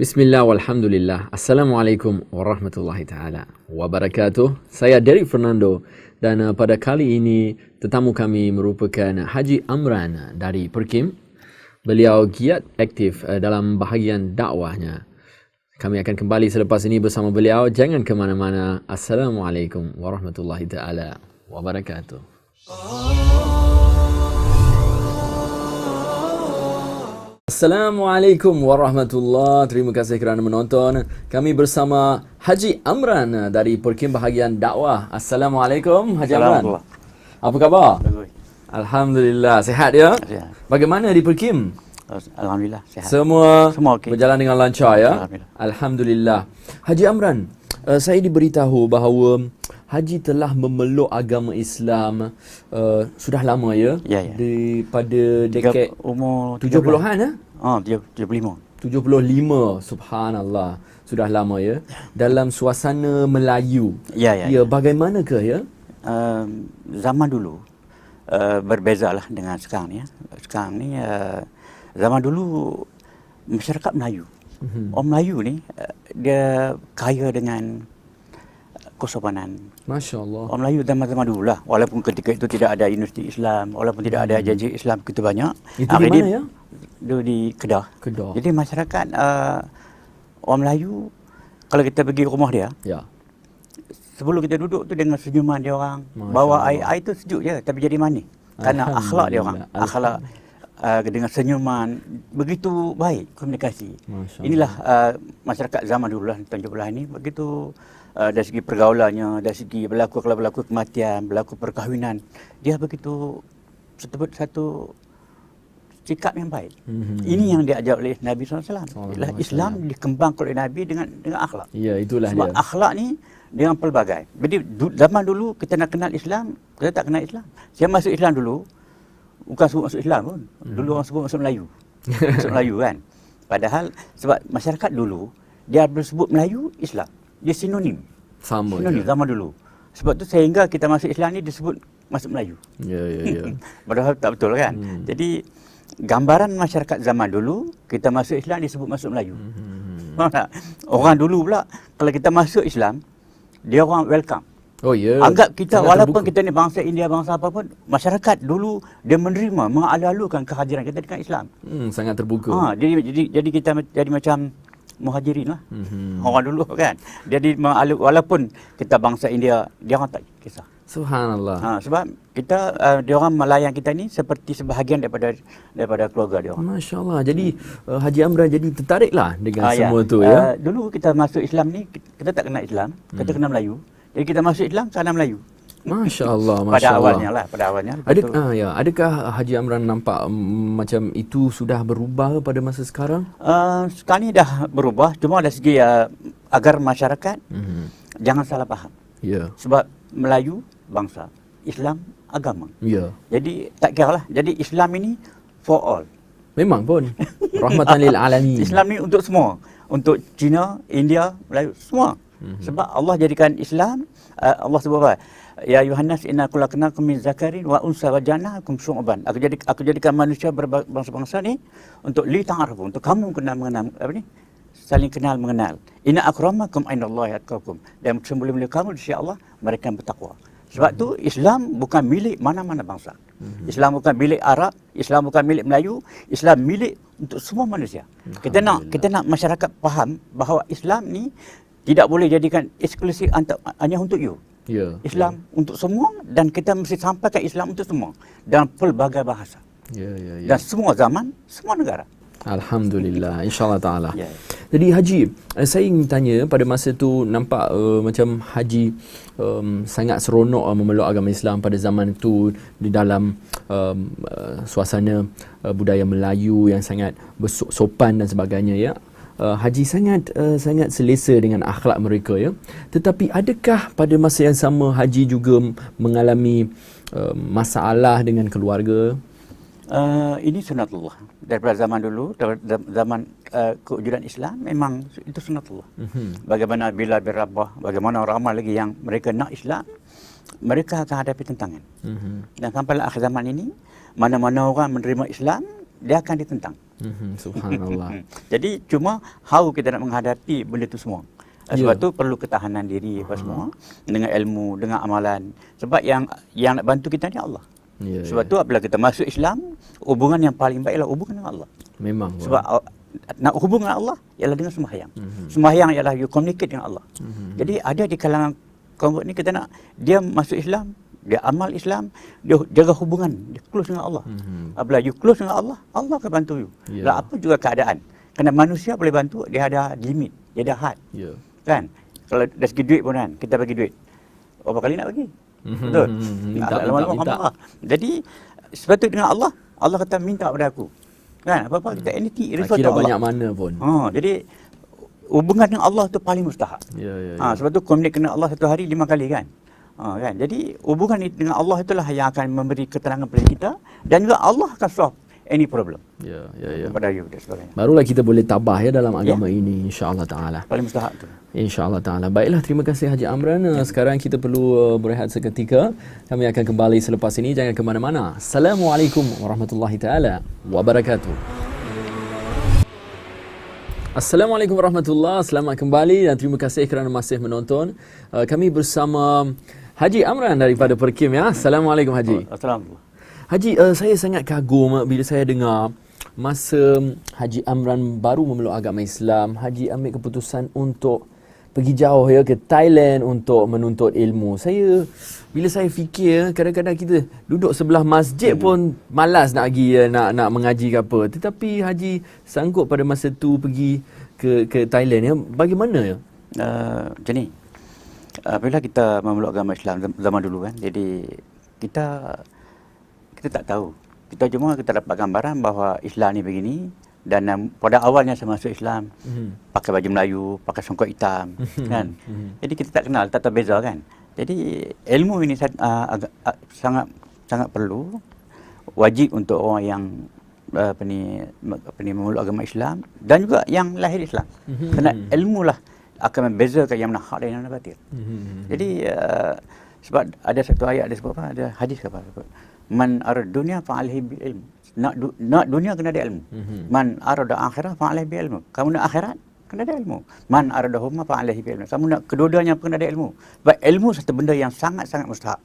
Bismillah walhamdulillah. Assalamualaikum warahmatullahi taala wabarakatuh. Saya Derek Fernando dan uh, pada kali ini tetamu kami merupakan Haji Amran dari Perkim. Beliau giat aktif uh, dalam bahagian dakwahnya. Kami akan kembali selepas ini bersama beliau. Jangan ke mana-mana. Assalamualaikum warahmatullahi taala wabarakatuh. Assalamualaikum warahmatullahi Terima kasih kerana menonton. Kami bersama Haji Amran dari Perkim Bahagian Dakwah. Assalamualaikum Haji Amran. Apa khabar? Alhamdulillah. Sehat ya? Sihat. Bagaimana di Perkim? Alhamdulillah sehat. Semua, Semua okey. berjalan dengan lancar ya? Alhamdulillah. Alhamdulillah. Haji Amran, uh, saya diberitahu bahawa Haji telah memeluk agama Islam uh, sudah lama ya? Ya, ya. Daripada dekad umur 70-an ya? Oh, 75. 75 subhanallah sudah lama ya dalam suasana Melayu Ya, ya. ya bagaimanakah ya Um, zaman dulu uh, berbezalah dengan sekarang ni ya. Sekarang ni uh, zaman dulu masyarakat Melayu. Mhm. Orang Melayu ni uh, dia kaya dengan kesopanan. masya-Allah Orang Melayu zaman-zaman dulu lah. Walaupun ketika itu tidak ada universiti Islam, walaupun tidak ada janji Islam begitu banyak. Hmm. Itu Ah, di mana ya? Dia di Kedah. Kedah. Jadi masyarakat uh, orang Melayu kalau kita pergi rumah dia, ya sebelum kita duduk tu dengan senyuman dia orang, Masya bawa Allah. air air tu sejuk je tapi jadi manis. Karena akhlak dia orang, akhlak uh, dengan senyuman begitu baik komunikasi. Masya Inilah uh, masyarakat zaman dulu lah tahun 70 ini begitu uh, dari segi pergaulannya, dari segi berlaku kalau berlaku kematian, berlaku perkahwinan, dia begitu satu satu sikap yang baik. Mhm. Ini yang diajar oleh Nabi SAW. Sallallahu Ialah alaihi Islam dikembangkan oleh Nabi dengan dengan akhlak. ya itulah Sebab dia akhlak ni dengan pelbagai. Jadi du, zaman dulu kita nak kenal Islam, kita tak kenal Islam. Saya masuk Islam dulu, bukan sebut masuk Islam pun. Dulu orang sebut masuk Melayu. masuk Melayu kan. Padahal sebab masyarakat dulu, dia bersebut Melayu, Islam. Dia sinonim. sama Sinonim ya zaman dulu. Sebab tu sehingga kita masuk Islam ni disebut masuk Melayu. ya ya, ya. Padahal tak betul kan. Hmm. Jadi gambaran masyarakat zaman dulu, kita masuk Islam disebut masuk Melayu. Hmm. Faham tak? Orang dulu pula kalau kita masuk Islam, dia orang welcome. Oh ya Anggap kita Sangat walaupun terbuka. kita ni bangsa India bangsa apa pun, masyarakat dulu dia menerima, mengalu-alukan kehadiran kita dengan Islam. hmm, sangat terbuka Ha, jadi jadi jadi kita jadi macam muhajirin lah. Mhm. Orang dulu kan. Jadi walaupun kita bangsa India, dia orang tak kisah. subhanallah Ha, sebab kita uh, dia orang melayan kita ni seperti sebahagian daripada daripada keluarga dia orang. Masya Allah. Jadi uh, Haji Amran jadi tertariklah dengan ya. semua tu Ah, ya. dulu kita masuk Islam ni kita tak kenal Islam, kita Hmm. kenal Melayu. Jadi kita masuk Islam kerana Melayu. Masya Allah, pada Masya Allah. awalnya lah, pada awalnya. Ada, tu, ah, ya, adakah Haji Amran nampak um, macam itu sudah berubah pada masa sekarang? uh, sekarang ni dah berubah, cuma dari segi uh, agar masyarakat Mhm. jangan salah faham. Ya, Sebab Melayu bangsa, Islam agama. ya. Jadi tak kira lah. Jadi Islam ini for all. Memang pun. Rahmatan lil alamin. Islam ni untuk semua. Untuk Cina, India, Melayu, semua. Mm-hmm. Sebab Allah jadikan Islam, uh, Allah sebut apa? Ya Yohanes inna khalaqnakum min zakarin wa unsa wa ja'alnakum syu'ban. Aku jadi aku jadikan manusia berbangsa-bangsa ni untuk li ta'arufu, untuk kamu kenal mengenal apa ni? Saling kenal mengenal. Inna akramakum indallahi atqakum. Dan semula-mula kamu di sisi Allah mereka yang bertakwa. Sebab tu Islam bukan milik mana-mana bangsa. Islam bukan milik Arab, Islam bukan milik Melayu, Islam milik untuk semua manusia. Kita nak kita nak masyarakat faham bahawa Islam ni tidak boleh jadikan eksklusif hanya untuk you. Ya. Islam untuk semua dan kita mesti sampaikan Islam untuk semua dalam pelbagai bahasa Ya, ya, ya. dan semua zaman, semua negara. Alhamdulillah, insyaAllah ta'ala. Ya. Jadi Haji, eh, saya ingin tanya pada masa tu nampak uh, macam Haji um, sangat seronok uh, memeluk agama Islam pada zaman itu di dalam um, uh, suasana uh, budaya Melayu yang sangat bersopan dan sebagainya ya. Uh, Haji sangat uh, sangat selesa dengan akhlak mereka ya. Tetapi adakah pada masa yang sama Haji juga mengalami uh, masalah dengan keluarga? Uh, ini sunatullah daripada zaman dulu daripada zaman uh, kewujudan Islam memang itu sunatullah. Mhm. Bagaimana bila berabah, bagaimana ramai lagi yang mereka nak Islam, mereka akan hadapi tentangan. Mhm. Dan sampai akhir zaman ini, mana-mana orang menerima Islam, dia akan ditentang. Mhm, Subhanallah. Jadi cuma how kita nak menghadapi benda tu semua. Ya. Sebab tu perlu ketahanan diri apa semua dengan ilmu, dengan amalan. Sebab yang yang nak bantu kita ni Allah. Ya, Sebab ya. tu apabila kita masuk Islam, hubungan yang paling baik ialah hubungan dengan Allah. memang. Sebab uh, nak hubung dengan Allah ialah dengan sembahyang. Mhm. Sembahyang ialah you communicate dengan Allah. Mhm. Jadi ada di kalangan convert ni kita nak dia masuk Islam, dia amal Islam, dia jaga hubungan, dia close dengan Allah. Mhm. Apabila you close dengan Allah, Allah akan bantu you. Ya. Lah apa juga keadaan. Kerana manusia boleh bantu, dia ada limit, dia ada had. Ya. Kan? Kalau dari segi duit pun kan, kita bagi duit. Berapa kali nak bagi? Mhm. Betul? Minta, lama-lama minta, minta. Allah. Jadi, sepatutnya dengan Allah, Allah kata minta pada aku. Kan? Apa-apa kita anything, refer to Allah. banyak mana pun. Ha, jadi, hubungan dengan Allah tu paling mustahak. Ya, ya, ya. Ha, sebab tu komunik dengan Allah satu hari lima kali kan. Ha, kan? Jadi hubungan dengan Allah itulah yang akan memberi keterangan kepada kita dan juga Allah akan solve any problem Ya, ya, ya. kepada you dan sebagainya. Barulah kita boleh tabah ya dalam agama ini insya-Allah taala. Paling mustahak tu. InsyaAllah ta'ala. Baiklah, terima kasih Haji Amran. Uh, Sekarang kita perlu uh, berehat seketika. Kami akan kembali selepas ini. Jangan ke mana-mana. Assalamualaikum warahmatullahi ta'ala wabarakatuh. Assalamualaikum warahmatullahi Selamat kembali dan terima kasih kerana masih menonton. Uh, kami bersama Haji Amran daripada Perkim ya. Assalamualaikum Haji. Assalamualaikum. Haji, uh, saya sangat kagum uh, bila saya dengar masa Haji Amran baru memeluk agama Islam, Haji ambil keputusan untuk pergi jauh ya ke Thailand untuk menuntut ilmu. Saya bila saya fikir kadang-kadang kita duduk sebelah masjid pun malas nak pergi ya, nak nak mengaji ke apa. Tetapi Haji sanggup pada masa tu pergi ke ke Thailand ya. Bagaimana ya? Uh, macam ni. Uh, bila kita memeluk agama Islam zam- zaman dulu kan. Jadi kita kita tak tahu. Kita cuma kita dapat gambaran bahawa Islam ni begini dan um, pada awalnya saya masuk Islam Mhm. pakai baju Melayu, pakai songkok hitam kan. Jadi kita tak kenal, tak tahu beza kan. Jadi ilmu ini uh, agak, uh, sangat sangat perlu wajib untuk orang yang uh, apa ni apa ni memeluk agama Islam dan juga yang lahir Islam. Mhm. Kerana ilmu lah akan membezakan yang mana hak dan yang mana batil. Mhm. Jadi uh, sebab ada satu ayat ada sebut apa? Ada hadis ke apa? Sebut man arad dunya fa alaihi bil ilm nak du, nak dunia kena ada ilmu. Mhm. man arada akhirah fa alaihi bil ilmu kamu nak akhirat kena ada ilmu. Man arada huma fa alaihi bil ilmu kamu nak kedua-duanya pun kena ada ilmu. Sebab ilmu satu benda yang sangat-sangat mustahak.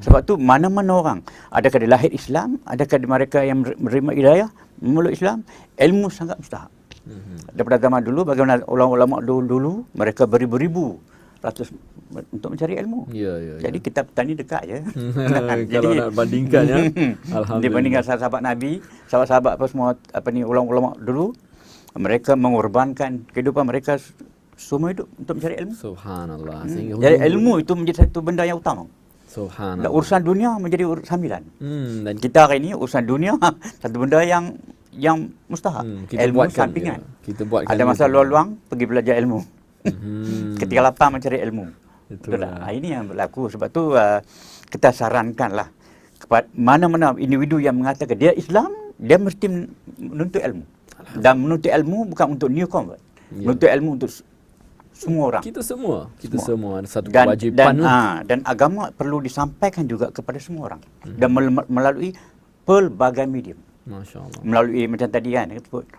Sebab tu mana-mana orang adakah dia lahir Islam adakah mereka yang menerima hidayah memeluk Islam ilmu sangat mustahak Mhm. daripada zaman dulu bagaimana ulama-ulama dulu-dulu mereka beribu-ribu ratus untuk mencari ilmu. Ya, ya, ya. Jadi kita petani dekat je. Kalau nak bandingkan ya. Alhamdulillah. Dibandingkan sahabat Nabi, sahabat-sahabat apa semua apa ni ulama-ulama dulu mereka mengorbankan kehidupan mereka semua hidup untuk mencari ilmu. Subhanallah. Hmm. Jadi ilmu itu menjadi satu benda yang utama. Subhanallah. Dan urusan dunia menjadi urusan sambilan. Hmm, dan Kita hari ini urusan dunia satu benda yang yang mustahak. Hmm, kita ilmu buatkan, sampingan. ya. Kita buatkan Ada masa luang-luang pergi belajar ilmu. Hmm. Ketika lapar mencari ilmu. Betul Betul tak? lah. Ah, Ini yang berlaku. Sebab tu uh, kita sarankanlah kepada mana-mana individu yang mengatakan dia Islam, dia mesti men- menuntut ilmu. Dan menuntut ilmu bukan untuk new convert. Ya. Menuntut ilmu untuk semua orang. Kita semua, kita semua, Semua. ada satu dan kewajipan dan, lah. ah, dan agama perlu disampaikan juga kepada semua orang. Hmm. Dan mel- melalui pelbagai medium. Allah. Melalui macam tadi kan,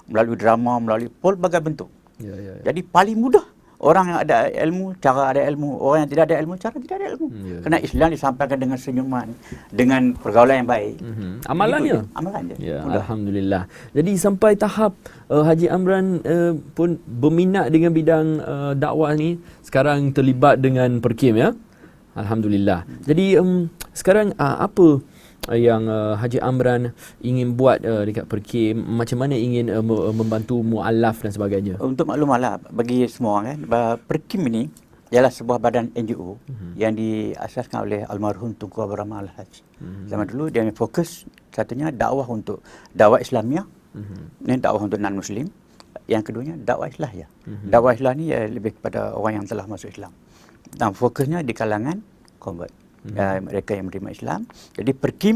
melalui drama, melalui pelbagai bentuk. Ya, ya, ya. Jadi paling mudah orang yang ada ilmu, cara ada ilmu. Orang yang tidak ada ilmu, cara tidak ada ilmu. Hmm, ya. Kerana Islam disampaikan dengan senyuman, dengan pergaulan yang baik. Mhm. Amalannya. Begitu je, Amalan je. Ya, Mudah. alhamdulillah. Jadi sampai tahap uh, Haji Amran uh, pun berminat dengan bidang uh, dakwah ni, sekarang terlibat dengan Perkim ya. Alhamdulillah. Jadi um, sekarang uh, apa uh, yang uh, Haji Amran ingin buat uh, dekat Perkim, macam mana ingin uh, me- membantu mualaf dan sebagainya? Untuk maklumatlah bagi semua kan, Perkim ini ialah sebuah badan NGO Mhm. yang diasaskan oleh almarhum Tunku Abdul Rahman Al-Haj. Mhm. Zaman dulu dia fokus satunya dakwah untuk dakwah Islamiah, Mhm. ini dakwah untuk non muslim. Yang keduanya dakwah Islamiah. Mhm. Dakwah Islam ni ya, lebih kepada orang yang telah masuk Islam. Dan fokusnya di kalangan convert. Mhm. Uh, mereka yang menerima Islam. Jadi Perkim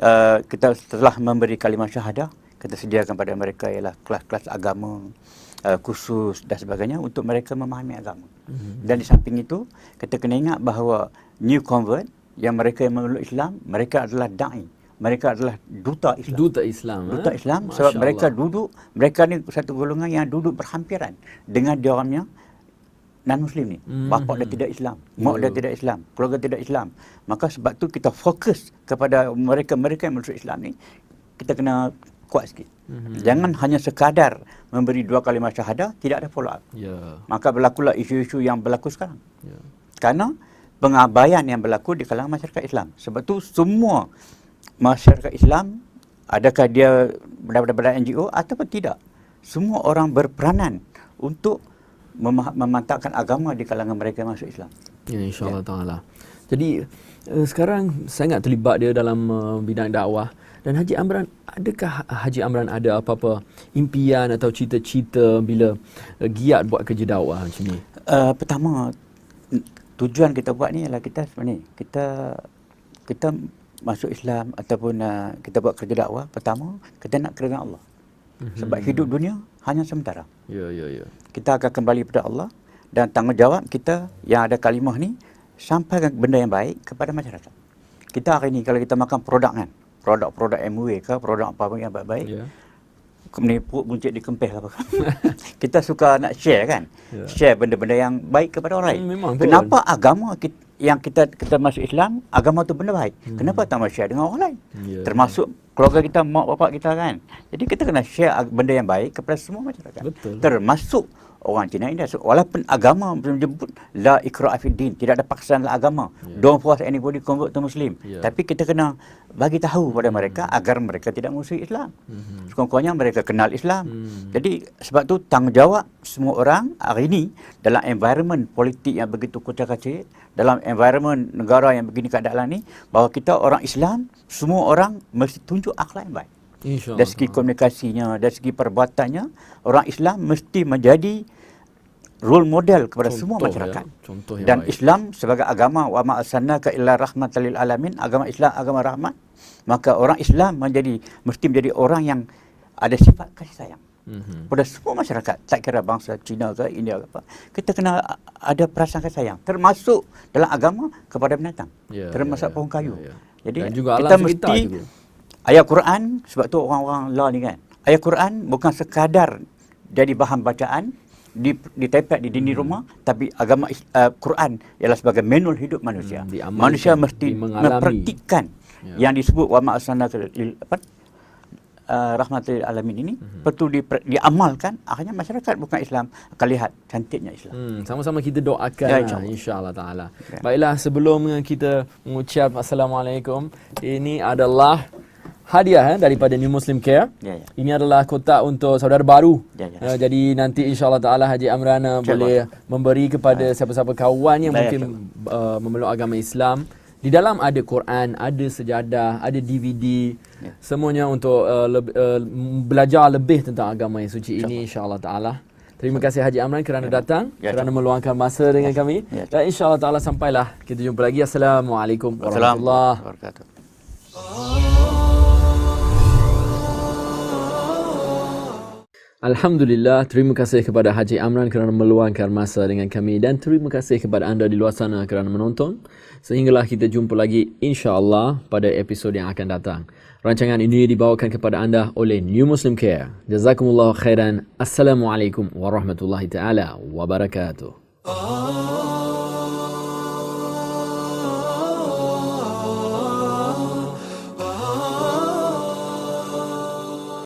uh, kita setelah memberi kalimah syahadah kita sediakan pada mereka ialah kelas-kelas agama uh, khusus dan sebagainya untuk mereka memahami agama. Mhm. Dan di samping itu kita kena ingat bahawa new convert yang mereka yang memeluk Islam mereka adalah dai mereka adalah duta Islam. Duta Islam. Duta eh? Islam Masya sebab mereka Allah. duduk mereka ni satu golongan yang duduk berhampiran dengan diorangnya non muslim ni. Mhm. Bapa dia tidak Islam, mak Ya. dia tidak Islam, keluarga tidak Islam. Maka sebab tu kita fokus kepada mereka-mereka yang masuk Islam ni kita kena kuat sikit. Mhm. Jangan hanya sekadar memberi dua kalimah syahadah tidak ada follow up. Ya. Maka berlakulah isu-isu yang berlaku sekarang. Ya. Kerana pengabaian yang berlaku di kalangan masyarakat Islam. Sebab tu semua masyarakat Islam adakah dia daripada NGO ataupun tidak. Semua orang berperanan untuk memah- memantapkan agama di kalangan mereka yang masuk Islam. Ya insya-Allah taala. Jadi uh, sekarang sangat terlibat dia dalam uh, bidang dakwah dan Haji Amran adakah Haji Amran ada apa-apa impian atau cita-cita bila uh, giat buat kerja dakwah macam ni? Uh, pertama tujuan kita buat ni adalah kita sebenarnya kita kita masuk Islam ataupun uh, kita buat kerja dakwah pertama kita nak kerana Allah. Sebab hidup dunia hanya sementara. Ya ya ya. kita akan kembali kepada Allah dan tanggungjawab kita yang ada kalimah ni sampaikan benda yang baik kepada masyarakat. Kita hari ni kalau kita makan produk kan, produk-produk MUA ke, produk apa pun yang baik-baik, Ya. menipu buncit di kempeh apa. kita suka nak share kan. Ya. Share benda-benda yang baik kepada orang lain. Hmm, memang pun. Kenapa agama kita, yang kita kita masuk Islam, agama tu benda baik. Kenapa tak share dengan orang lain? Hmm. Ya. Termasuk keluarga kita, mak bapak kita kan. Jadi kita kena share benda yang baik kepada semua masyarakat. Betul. Termasuk orang Cina ini. Walaupun agama menyebut la ikra'a fid din, tidak ada paksaan dalam agama. Ya. Don't force anybody convert to Muslim. Ya. Tapi kita kena bagi tahu kepada mereka agar mereka tidak musuh Islam. Mhm. Sekurang-kurangnya mereka kenal Islam. Hmm. Jadi sebab tu tanggungjawab semua orang hari ini dalam environment politik yang begitu kucak-kacir, dalam environment negara yang begini keadaan ni, bahawa kita orang Islam, semua orang mesti tunjuk akhlak yang baik. Insya-Allah. Dari segi komunikasinya, dari segi perbuatannya, orang Islam mesti menjadi role model kepada semua Contoh, masyarakat. ya. Contoh Dan baik. Islam sebagai agama wa ma arsalnaka illa rahmatan lil alamin, agama Islam agama rahmat, maka orang Islam menjadi mesti menjadi orang yang ada sifat kasih sayang Mhm. pada semua masyarakat, tak kira bangsa Cina ke India ke apa. Kita kena ada perasaan kasih sayang termasuk dalam agama kepada binatang. Ya, termasuk ya, ya. pohon kayu. Ya, ya. Jadi Dan juga kita mesti juga. Ayat Quran sebab tu orang-orang law ni kan. Ayat Quran bukan sekadar jadi bahan bacaan di ditempel di dinding Hmm. rumah tapi agama uh, Quran ialah sebagai manual hidup manusia. Hmm, diamalkan, manusia mesti mempraktikkan Ya. yang disebut wa ma lil apa uh, rahmatil alamin ini Hmm. betul di, diamalkan akhirnya masyarakat bukan Islam akan lihat cantiknya Islam. Hmm, sama-sama kita doakan Ya, ya, insyaAllah. insya-Allah taala. Ya. Baiklah sebelum kita mengucap assalamualaikum, ini adalah hadiah eh, daripada New Muslim Care. Ya, ya. Ini adalah kotak untuk saudara baru. Ya, ya. Uh, jadi nanti insya-Allah taala Haji Amran uh, boleh memberi kepada siapa-siapa kawan yang Baik, mungkin uh, memeluk agama Islam. Di dalam ada Quran, ada sejadah, ada DVD, Ya. semuanya untuk uh, leb- uh, belajar lebih tentang agama yang suci ini insya-Allah taala. Terima kasih Haji Amran kerana datang, Ya, kerana meluangkan masa dengan kami. Ya. Dan insya-Allah taala sampailah kita jumpa lagi. Assalamualaikum warahmatullahi wabarakatuh. Alhamdulillah, terima kasih kepada Haji Amran kerana meluangkan masa dengan kami dan terima kasih kepada anda di luar sana kerana menonton. Sehinggalah kita jumpa lagi insya-Allah pada episod yang akan datang. Rancangan ini dibawakan kepada anda oleh New Muslim Care. Jazakumullah khairan. Assalamualaikum warahmatullahi taala wabarakatuh.